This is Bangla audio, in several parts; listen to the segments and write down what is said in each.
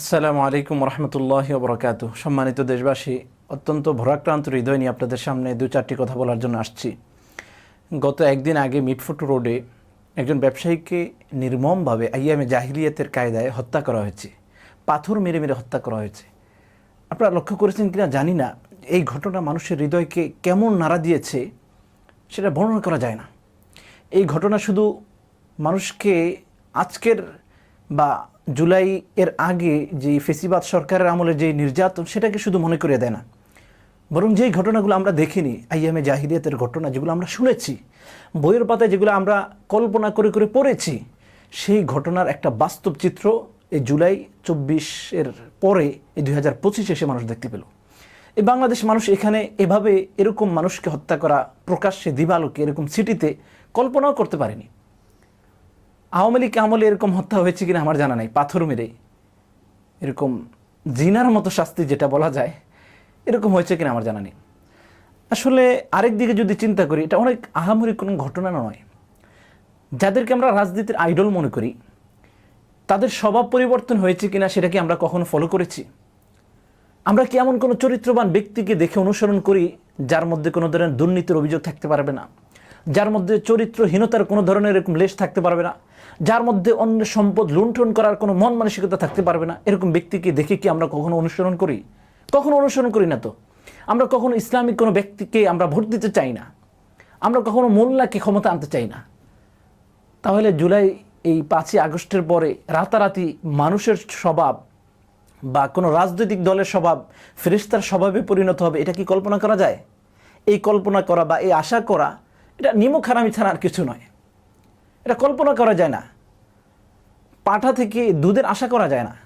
আসসালামু আলাইকুম রহমতুল্লাহ বরকাত সম্মানিত দেশবাসী, অত্যন্ত ভরাক্রান্ত হৃদয় নিয়ে আপনাদের সামনে দু চারটি কথা বলার জন্য আসছি। গত একদিন আগে মিটফুট রোডে একজন ব্যবসায়ীকে নির্মমভাবে আইয়ামে জাহিলিয়াতের কায়দায় হত্যা করা হয়েছে। পাথর মেরে মেরে হত্যা করা হয়েছে। আপনারা লক্ষ্য করেছেন কিনা জানি না, এই ঘটনা মানুষের হৃদয়কে কেমন নাড়া দিয়েছে সেটা বর্ণনা করা যায় না। এই ঘটনা শুধু মানুষকে আজকের বা জুলাই এর আগে যে ফেসিবাদ সরকারের আমলে যে নির্যাতন, সেটাকে শুধু মনে করে দেয় না। বরং যেই ঘটনাগুলো আমরা দেখিনি আইএমএ জাহিরিয়াতের ঘটনা যেগুলো আমরা শুনেছি, বইয়ের পাতায় যেগুলো আমরা কল্পনা করে করে পড়েছি, সেই ঘটনার একটা বাস্তব চিত্র এই জুলাই চব্বিশের পরে, এই দুই হাজার পঁচিশে সে মানুষ দেখতে পেল। এই বাংলাদেশ মানুষ এখানে এভাবে এরকম মানুষকে হত্যা করা প্রকাশ্যে দিবালোকে এরকম সিটিতে কল্পনাও করতে পারেনি। আওয়ামী লীগ আমলে এরকম হত্যা হয়েছে কিনা আমার জানা নাই, পাথর মেরে এরকম জিনার মতো শাস্তি যেটা বলা যায়, এরকম হয়েছে কিনা আমার জানা নেই। আসলে আরেক দিকে যদি চিন্তা করি, এটা অনেক আহামরি কোনো ঘটনা নয়। যাদেরকে আমরা রাজনীতির আইডল মনে করি, তাদের স্বভাব পরিবর্তন হয়েছে কিনা সেটা কি আমরা কখনো ফলো করেছি? আমরা কি এমন কোনো চরিত্রবান ব্যক্তিকে দেখে অনুসরণ করি, যার মধ্যে কোনো ধরনের দুর্নীতির অভিযোগ থাকতে পারবে না? যার মধ্যে চরিত্রহীনতার কোনো ধরনের এরকম লেশ থাকতে পারবে না, যার মধ্যে অন্য সম্পদ লুণ্ঠন করার কোনো মন মানসিকতা থাকতে পারবে না, এরকম ব্যক্তিকে দেখে কি আমরা কখনো অনুসরণ করি? কখনো অনুসরণ করি না তো। আমরা কখনো ইসলামিক কোনো ব্যক্তিকে আমরা ভোট দিতে চাই না। আমরা কখনো মোল্লাকে ক্ষমতা আনতে চাই না। তাহলে জুলাই এই পাঁচই আগস্টের পরে রাতারাতি মানুষের স্বভাব বা কোনো রাজনৈতিক দলের স্বভাব ফেরিস্তার স্বভাবে পরিণত হবে, এটা কি কল্পনা করা যায়? এই কল্পনা করা বা এই আশা করা এটা নিমক হারামি ছাড়া আর কিছু নয়। এটা কল্পনা করা যায় না। পাঠা থেকে দুধের আশা করা যায় না।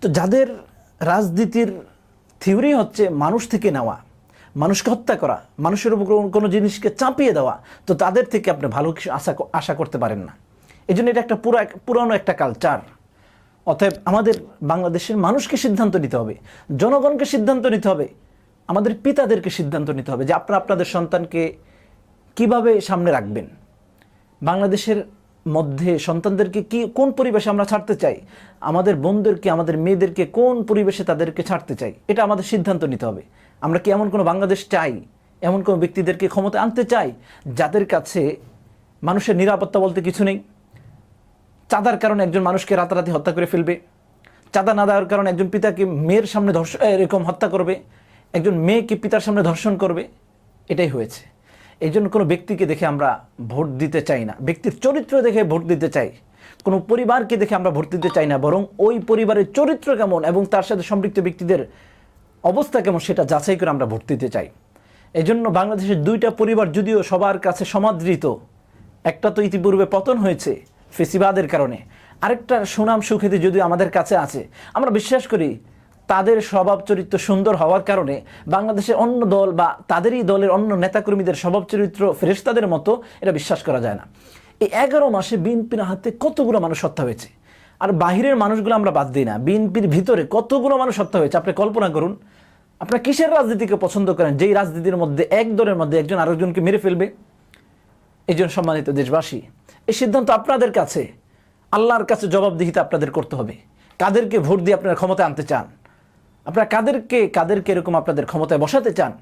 তো যাদের রাজনীতির থিওরি হচ্ছে মানুষ থেকে নেওয়া, মানুষকে হত্যা করা, মানুষের উপর কোনো- জিনিসকে চাপিয়ে দেওয়া, তো তাদের থেকে আপনি ভালো কিছু আশা আশা করতে পারেন না। এই জন্য এটা একটা পুরো পুরানো একটা কালচার অতএব আমাদের বাংলাদেশের মানুষকে সিদ্ধান্ত নিতে হবে, জনগণকে সিদ্ধান্ত নিতে হবে, আমাদের পিতাদেরকে সিদ্ধান্ত নিতে হবে যে আপনারা আপনাদের সন্তানকে কীভাবে সামনে রাখবেন? বাংলাদেশের মধ্যে সন্তানদেরকে কি, কোন পরিবেশে আমরা ছাড়তে চাই? আমাদের বোনদেরকে, আমাদের মেয়েদেরকে কোন পরিবেশে তাদেরকে ছাড়তে চাই? এটা আমাদের সিদ্ধান্ত নিতে হবে। আমরা কি এমন কোনো বাংলাদেশ চাই? এমন কোনো ব্যক্তিদেরকে ক্ষমতা আনতে চাই? যাদের কাছে মানুষের নিরাপত্তা বলতে কিছু নেই। চাঁদার কারণে একজন মানুষকে রাতারাতি হত্যা করে ফেলবে। চাঁদা না দেওয়ার কারণে একজন পিতাকে মেয়ের সামনে ধর্ষণ এরকম হত্যা করবে। একজন মেয়েকে পিতার সামনে ধর্ষণ করবে। এটাই হয়েছে। এই জন্য কোনো ব্যক্তিকে দেখে আমরা ভোট দিতে চাই না। ব্যক্তির চরিত্র দেখে ভোট দিতে চাই। কোনো পরিবারকে দেখে আমরা ভোট দিতে চাই না, বরং ওই পরিবারের চরিত্র কেমন এবং তার সাথে সম্পৃক্ত ব্যক্তিদের অবস্থা কেমন সেটা যাচাই করে আমরা ভোট দিতে চাই। এই জন্য বাংলাদেশের দুইটা পরিবার যদিও সবার কাছে সমাদৃত, একটা তো ইতিপূর্বে পতন হয়েছে ফেসিবাদের কারণে, আরেকটা সুনাম সুখ্যাতি যদিও আমাদের কাছে আছে। আমরা বিশ্বাস করি তাদের স্বভাব চরিত্র সুন্দর হওয়ার কারণে বাংলাদেশের অন্য দল বা তাদেরই দলের অন্য নেতাকর্মীদের স্বভাব চরিত্র ফেরেশতাদের মতো এটা বিশ্বাস করা যায় না। এই এগারো মাসে বিএনপির হাতে কতগুলো মানুষ হত্যা হয়েছে? আর বাহিরের মানুষগুলো আমরা বাদ দিই না। বিএনপির ভিতরে কতগুলো মানুষ হত্যা হয়েছে? আপনি কল্পনা করুন, আপনারা কিসের রাজনীতিকে পছন্দ করেন? যেই রাজনীতির মধ্যে, এক দলের মধ্যে একজন আরেকজনকে মেরে ফেলবে? এই জন্য সম্মানিত দেশবাসী, এই সিদ্ধান্ত আপনাদের কাছে, আল্লাহর কাছে জবাবদিহিতা আপনাদের করতে হবে। কাদেরকে ভোট দিয়ে আপনারা ক্ষমতা আনতে চান? আপনারা কাদেরকে কাদেরকে এরকম আপনাদের ক্ষমতায় বসাতে চান?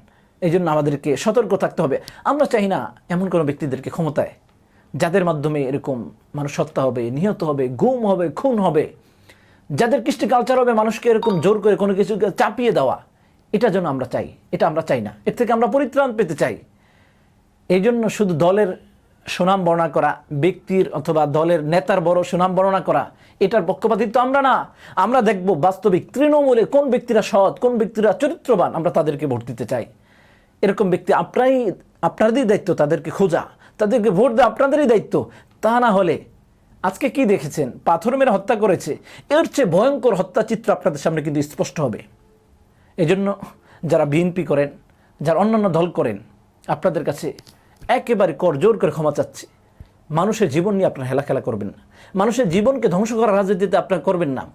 এই জন্য আমাদেরকে সতর্ক থাকতে হবে। আমরা চাই না এমন কোনো ব্যক্তিদেরকে ক্ষমতায়, যাদের মাধ্যমে এরকম মানুষ হত্যা হবে, নিহত হবে, গুম হবে, খুন হবে। যাদের কৃষ্টি কালচার হবে, মানুষকে এরকম জোর করে কোনো কিছু চাপিয়ে দেওয়া। এটা যেন আমরা চাই, এটা আমরা চাই না। এর থেকে আমরা পরিত্রাণ পেতে চাই। এই জন্য শুধু দলের সুনাম বর্ণনা করা, ব্যক্তির অথবা দলের নেতার বড় সুনাম বর্ণনা করা, এটার পক্ষপাতিত্ব আমরা না। আমরা দেখব বাস্তবিক তৃণমূলে কোন ব্যক্তিরা সৎ, কোন ব্যক্তিরা চরিত্রবান, আমরা তাদেরকে ভোট দিতে চাই। এরকম ব্যক্তি আপনারই আপনাদেরই দায়িত্ব তাদেরকে খোঁজা, তাদেরকে ভোট দেওয়া আপনাদেরই দায়িত্ব। তা না হলে আজকে কি দেখেছেন? পাথর মেরে হত্যা করেছে। এর চেয়ে ভয়ঙ্কর হত্যা চিত্র আপনাদের সামনে কিন্তু স্পষ্ট হবে। এজন্য যারা বিএনপি করেন, যারা অন্যান্য দল করেন, আপনাদের কাছে একেবারে কর জোর করে ক্ষমা চাচ্ছি। মানুষের জীবন নিয়ে আপনারা হেলাখেলা করবেন না। মানুষের জীবনকে ধ্বংস করার রাজনীতিতে আপনার করবেন না।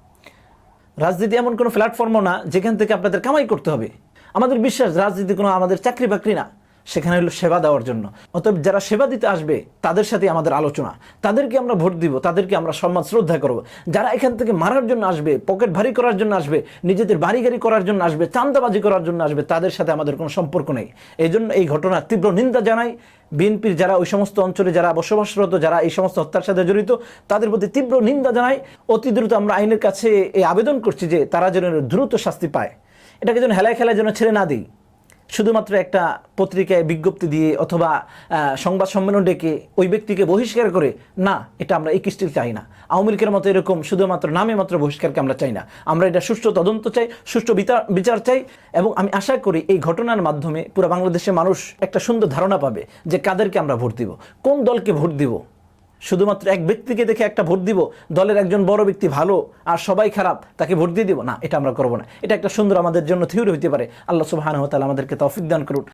রাজনীতি এমন কোনো প্ল্যাটফর্মও না যেখান থেকে আপনাদের কামাই করতে হবে। আমাদের বিশ্বাস, রাজনীতি কোনো আমাদের চাকরি বাকরি না। সেখানে হলো সেবা দেওয়ার জন্য। অতএব যারা সেবা দিতে আসবে, তাদের সাথে আমাদের আলোচনা। তাদেরকে আমরা ভোট দিব, তাদেরকে আমরা সম্মান, শ্রদ্ধা করব। যারা এখান থেকে মারার জন্য আসবে, পকেট ভারী করার জন্য আসবে, নিজেদের বাড়ি গাড়ি করার জন্য আসবে চান্দাবাজি করার জন্য আসবে, তাদের সাথে আমাদের কোনো সম্পর্ক নেই। এই জন্য এই ঘটনার তীব্র নিন্দা জানাই। বিএনপির যারা ওই সমস্ত অঞ্চলে যারা বসবাসরত, যারা এই সমস্ত হত্যার সাথে জড়িত, তাদের প্রতি তীব্র নিন্দা জানাই। অতি দ্রুত আমরা আইনের কাছে এই আবেদন করছি যে তারা যেন দ্রুত শাস্তি পায়। এটাকে যেন হেলায় খেলায় যেন ছেড়ে না দিই। শুধুমাত্র একটা পত্রিকায় বিজ্ঞপ্তি দিয়ে অথবা সংবাদ সম্মেলন ডেকে ওই ব্যক্তিকে বহিষ্কার করে, না, এটা আমরা এই কৃষ্টিল চাই না। আওয়ামী লীগের মতো এরকম শুধুমাত্র নামে মাত্র বহিষ্কারকে আমরা চাই না। আমরা এটা সুষ্ঠু তদন্ত চাই, সুষ্ঠু বিচার চাই এবং আমি আশা করি এই ঘটনার মাধ্যমে পুরো বাংলাদেশের মানুষ একটা সুন্দর ধারণা পাবে যে কাদেরকে আমরা ভোট দিব, কোন দলকে ভোট দিব। শুধুমাত্র এক ব্যক্তিকে দেখে একটা ভোট দিব, দলের একজন বড় ব্যক্তি ভালো আর সবাই খারাপ, তাকে ভোট দিয়ে দিব? না, এটা আমরা করব না। এটা একটা সুন্দর আমাদের জন্য থিওরি হতে পারে। আল্লাহ সুবাহ আমাদেরকে তৌফিক দান করুন